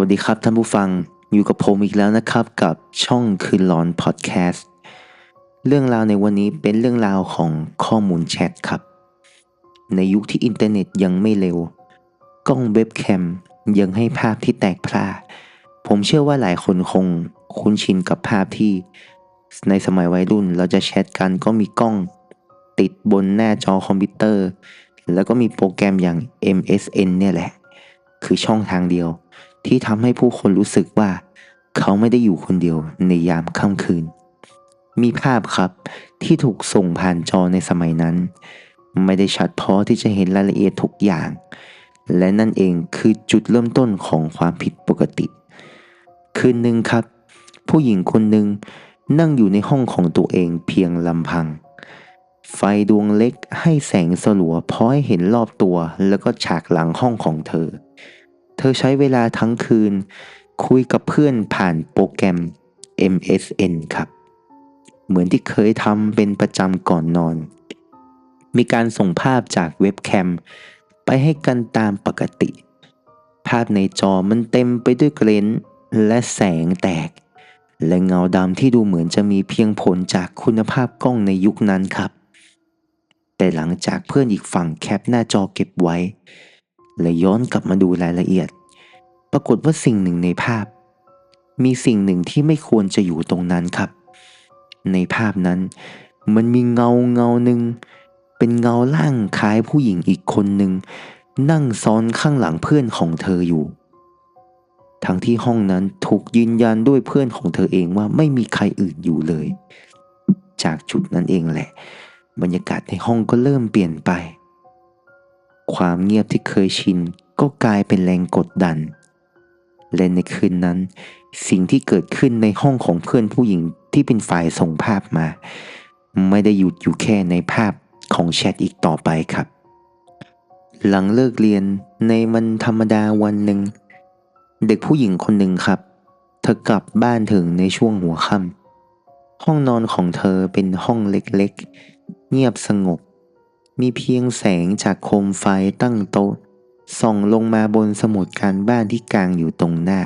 วัสดีครับท่านผู้ฟังอยู่กับผมอีกแล้วนะครับกับช่องคืนร้อนพอดแคสต์เรื่องราวในวันนี้เป็นเรื่องราวของข้อมูลแชทครับ ในยุคที่อินเทอร์เน็ตยังไม่เร็ว กล้องเว็บแคมยังให้ภาพที่แตกพร่าผมเชื่อว่าหลายคนคงคุ้นชินกับภาพที่ ในสมัยวัยรุ่นเราจะแชทกันก็มีกล้องติดบนหน้าจอคอมพิวเตอร์ แล้วก็มีโปรแกรมอย่าง MSN เนี่ยแหละ คือช่องทางเดียว ที่ทำให้ผู้คนรู้สึกว่า เขาไม่ได้อยู่คนเดียวในยามค่ำคืน มีภาพครับที่ถูกส่งผ่านจอในสมัยนั้น ไม่ได้ชัดพอที่จะเห็นรายละเอียดทุกอย่าง และนั่นเองคือจุดเริ่มต้นของความผิดปกติ คืนหนึ่งครับ ผู้หญิงคนหนึ่งนั่งอยู่ในห้องของตัวเองเพียงลำพัง ไฟดวงเล็กให้แสงสลัวพอให้เห็นรอบตัวแล้วก็ฉากหลังห้องของเธอ เธอใช้เวลาทั้งคืน คุยกับเพื่อนผ่านโปรแกรม MSN ครับ เหมือนที่เคยทำเป็นประจำก่อนนอน มีการส่งภาพจากเว็บแคม ไปให้กันตามปกติ ภาพในจอมันเต็มไปด้วยเกรนและแสงแตก และเงาดำที่ดูเหมือนจะมีเพียงผลจากคุณภาพกล้องในยุคนั้นครับ แต่หลังจากเพื่อนอีกฝั่งแคปหน้าจอเก็บไว้ และย้อนกลับมาดูรายละเอียด ปรากฏว่าสิ่งหนึ่งในภาพ มีสิ่งหนึ่งที่ไม่ควรจะอยู่ตรงนั้นครับ ในภาพนั้น มันมีเงาเงาหนึ่งเป็นเงาล่างคล้ายผู้หญิงอีกคนหนึ่งนั่งซ้อนข้างหลังเพื่อนของเธออยู่ ทั้งที่ห้องนั้นถูกยืนยันด้วยเพื่อนของเธอเองว่าไม่มีใครอื่นอยู่เลย จากจุดนั้นเองแหละ บรรยากาศในห้องก็เริ่มเปลี่ยนไป ความเงียบที่เคยชินก็กลายเป็นแรงกดดัน และในคืนนั้น สิ่งที่เกิดขึ้นในห้องของเพื่อนผู้หญิงที่เป็นฝ่ายส่งภาพมา ไม่ได้หยุดอยู่แค่ในภาพของแชทอีกต่อไปครับ หลังเลิกเรียนในวันธรรมดาวันหนึ่ง เด็กผู้หญิงคนหนึ่งครับ เธอกลับบ้านถึงในช่วงหัวค่ำห้องนอนของเธอเป็นห้องเล็กๆ เงียบสงบ มีเพียงแสงจากโคมไฟตั้งโต๊ะส่องลงมาบนสมุดการบ้านที่กางอยู่ตรงหน้า